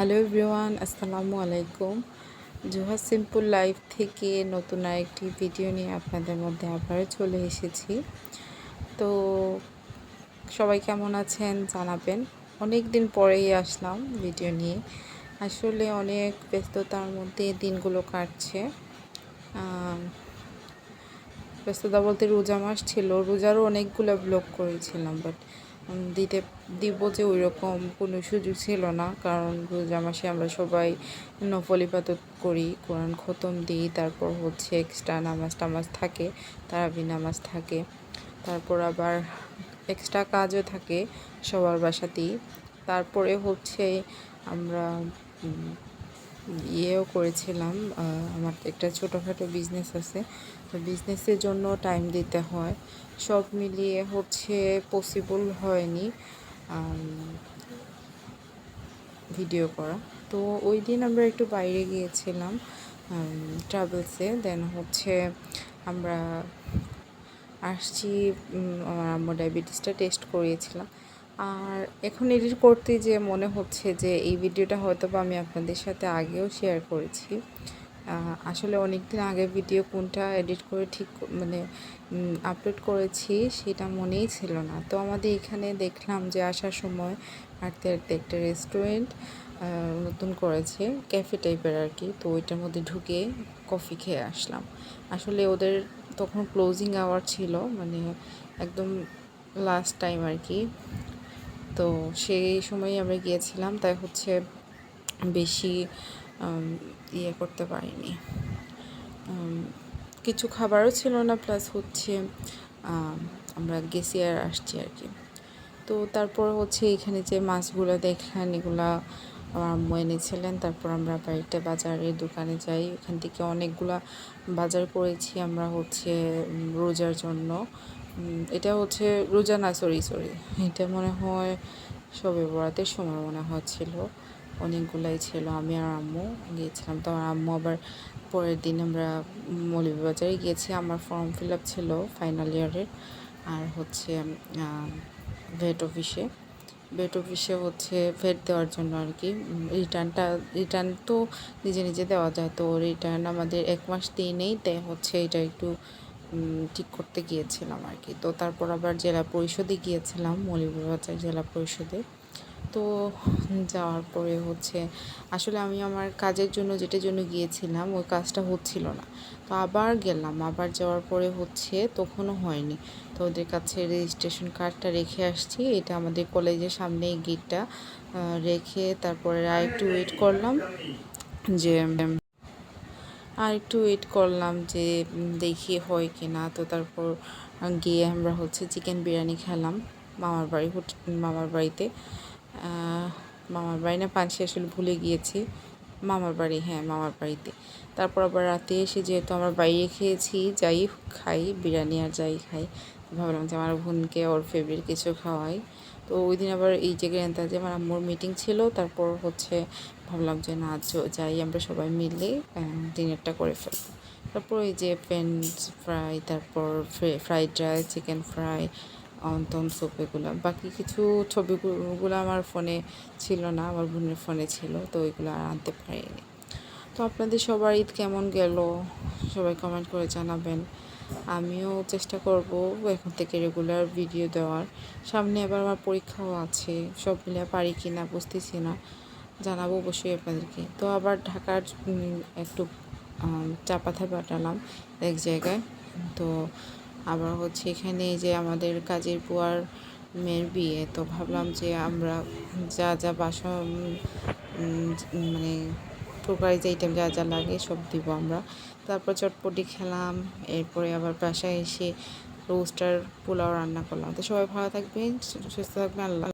Hello everyone, আসসালামু আলাইকুম। Zuha simple life থেকে নতুন আরেকটি ভিডিও নিয়ে আপনাদের মধ্যে আবারও চলে এসেছি। তো সবাই কেমন আছেন জানাবেন। অনেক দিন পরেই আসলাম ভিডিও নিয়ে। আসলে অনেক ব্যস্ততার মধ্যে দিনগুলো কাটছে। ব্যস্ততা বলতে রোজা মাস ছিল, রোজারও অনেকগুলো ব্লগ করেছিলাম বাট দিতে, দিব যে ওই রকম কোনো সুযোগ ছিল না। কারণ রোজা মাসে আমরা সবাই নফল ইবাদত করি, কোরআন খতম দিই, তারপর হচ্ছে এক্সট্রা নামাজ টামাজ থাকে, তারাবি নামাজ থাকে, তারপর আবার এক্সট্রা কাজও থাকে সবার বাসাতেই। তারপরে হচ্ছে আমরা ইয়েও করেছিলাম আমার একটা ছোটোখাটো বিজনেস আছে। তো বিজনেসের জন্য টাইম দিতে হয়। সব মিলিয়ে হচ্ছে পসিবল হয়নি ভিডিও করা। তো ওই দিন আমরা একটু বাইরে গিয়েছিলাম ট্রাভেলসে দেন হচ্ছে আমরা আসছি আমার আম্মু ডায়াবেটিসটা টেস্ট করিয়েছিলাম। আর এখন এডিট করতে যে মনে হচ্ছে যে এই ভিডিওটা হয়তো বা আমি আপনাদের সাথে আগেও শেয়ার করেছি। আসলে অনেক দিন আগে ভিডিও কোনটা এডিট করে ঠিক মানে আপলোড করেছি সেটা মনেই ছিল না। তো আমাদের এখানে দেখলাম যে আসার সময় হাঁটতে হাঁটতে একটা রেস্টুরেন্ট নতুন করেছে ক্যাফে টাইপের আর কি তো ওইটার মধ্যে ঢুকে কফি খেয়ে আসলাম। আসলে ওদের তখন ক্লোজিং আওয়ার ছিল মানে একদম লাস্ট টাইম আর কি তো সেই সময়ই আমরা গিয়েছিলাম, তাই হচ্ছে বেশি ইয়ে করতে পারিনি। কিছু খাবারও ছিল না, প্লাস হচ্ছে আমরা গেছি আর আসছি আর কি। তো তারপর হচ্ছে এখানে যে মাছগুলো দেখলেন, এগুলা আমার আম্মু এনেছিলেন তারপর আমরা বাড়িতে বাজারের দোকানে যাই। এখান থেকে অনেকগুলা বাজার করেছি আমরা হচ্ছে রোজার জন্য। এটা হচ্ছে রোজা না সরি সরি এটা মনে হয় সবে বরাতের সময় মনে হচ্ছিল। অনেকগুলাই ছিল, আমি আর আম্মু গিয়েছিলাম। তো আমার আম্মু আবার পরের দিন আমরা মৌলভীবাজারে গিয়েছি। আমার ফর্ম ফিল আপ ছিল ফাইনাল ইয়ারের আর হচ্ছে ভেট অফিসে ভেট অফিসে হচ্ছে ফের দেওয়ার জন্য আর কি। রিটার্নটা, রিটার্ন তো নিজে নিজে দেওয়া যায়। তো রিটার্ন আমাদের এক মাস দিনেই নেই তাই হচ্ছে এটা একটু ঠিক করতে গিয়েছিলাম আর কি। তো তারপর আবার জেলা পরিষদে গিয়েছিলাম মলিবাজার জেলা পরিষদে। তো যাওয়ার পরে হচ্ছে আসলে আমি আমার কাজের জন্য যেটার জন্য গিয়েছিলাম, ওই কাজটা হচ্ছিল না। তো আবার গেলাম, আবার যাওয়ার পরে হচ্ছে তখনও হয়নি। তো ওদের কাছে রেজিস্ট্রেশন কার্ডটা রেখে আসছি, এটা আমাদের কলেজের সামনে গেটটা রেখে তারপরে আর একটু ওয়েট করলাম যে, আর একটু ওয়েট করলাম যে দেখি হয় কি না তো তারপর গিয়ে আমরা হচ্ছে চিকেন বিরিয়ানি খেলাম মামার বাড়ি হোটেল মামার বাড়িতে। মামার বাড়ি না পানসি আসলে ভুলে গিয়েছি। মামার বাড়ি হ্যাঁ মামার বাড়িতে। তারপর আবার রাতে এসে যেহেতু আমরা বাইরে খেয়েছি, যাই খাই, বিরিয়ানি আর যাই খাই। ভাবলাম যে আমার বোনকে ওর ফেভারিট কিছু খাওয়াই। তো ওই দিন আবার এই যে জায়গায় যে আমার আম্মুর মিটিং ছিল, তারপর হচ্ছে ভাবলাম যে না যাই আমরা সবাই মিলে ডিনারটা করে ফেলব। তারপর এই যে ফ্রেঞ্চ ফ্রাই তারপর ফ্রাইড রাইস চিকেন ফ্রাই অন্তম সোপ এগুলো বাকি কিছু ছবিগুলো আমার ফোনে ছিল না, আমার বোনের ফোনে ছিল, তো ওইগুলো আর আনতে পারিনি। তো আপনাদের সবার ঈদ কেমন গেল? সবাই কমেন্ট করে জানাবেন। আমিও চেষ্টা করব এখন থেকে রেগুলার ভিডিও দেওয়ার। সামনে আবার আমার পরীক্ষাও আছে, সব মিলে পারি কি না বুঝতেছি না। জানাব অবশ্যই আপনাদেরকে। তো আবার ঢাকার একটু চা পাতা পাঠালাম এক জায়গায়। তো আবার হচ্ছে এখানে যে আমাদের কাজের বুয়ার মেয়ের বিয়ে, তো ভাবলাম যে আমরা যা যা বাসন মানে প্রোকারিজ আইটেম যা যা লাগে সব দিব আমরা। তারপর চটপটি খেলাম, এরপরে আবার বাসায় এসে রোস্টার পোলাও রান্না করলাম। তো সবাই ভালো থাকবেন সুস্থ থাকবেন, আল্লাহ